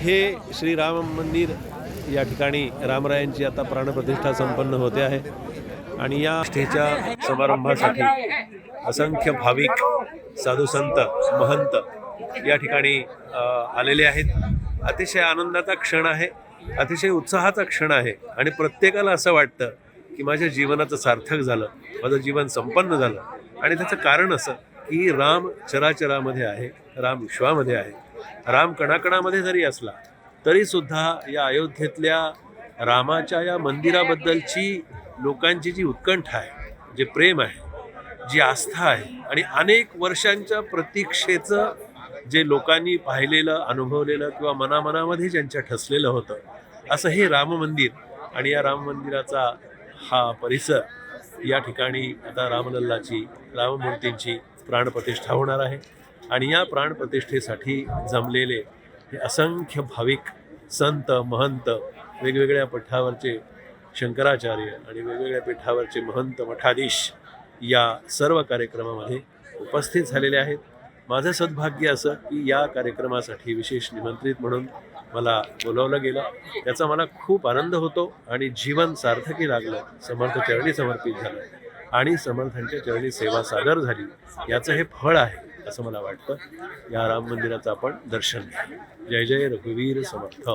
हे श्रीराम मंदिर या ठिकाणी रामरायांची आता प्राणप्रतिष्ठा संपन्न होते आहे. आणि या निष्ठेच्या समारंभासाठी असंख्य भाविक साधुसंत महंत या ठिकाणी आलेले आहेत. अतिशय आनंदाचा क्षण आहे अतिशय उत्साहाचा क्षण आहे आणि प्रत्येकाला असं वाटतं की माझ्या जीवनाचं सार्थक झालं माझं जीवन संपन्न झालं. आणि त्याचं कारण असं की राम चराचरामध्ये आहे राम विश्वामध्ये आहे. राम कणाकणामध्ये जरी असला तरी सुद्धा या अयोध्येतल्या रामाच्या या मंदिराबद्दलची लोकांची जी उत्कंठा आहे जे प्रेम आहे जी आस्था आहे आणि अनेक वर्षांच्या प्रतीक्षेचं जे लोकांनी पाहिलेलं अनुभवलेलं किंवा मनामनामध्ये ज्यांच्या ठसलेलं होतं असं हे राम मंदिर आणि या राम मंदिराचा हा परिसर या ठिकाणी आता रामलल्लाची राममूर्तींची प्राणप्रतिष्ठा होणार आहे. आणि या प्राणप्रतिष्ठेसाठी जमलेले हे असंख्य भाविक संत महंत वेगवेगळ्या पठावरचे शंकराचार्य आणि वेगवेगळ्या पीठावरचे महंत मठाधीश या सर्व कार्यक्रमामध्ये उपस्थित झालेले आहेत. माझं सद्भाग्य असं की या कार्यक्रमासाठी विशेष निमंत्रित म्हणून मला बोलावलं गेलं. त्याचा मला खूप आनंद होतो आणि जीवन सार्थकी लागलं. समर्थ चरणी समर्पित झालं आणि समर्थांच्या चरणी सेवा सादर झाली. याचं हे फळ आहे. असं मला वाटतं. या राम मंदिराचं आपण दर्शन घ्या. जय जय रघुवीर समर्थ.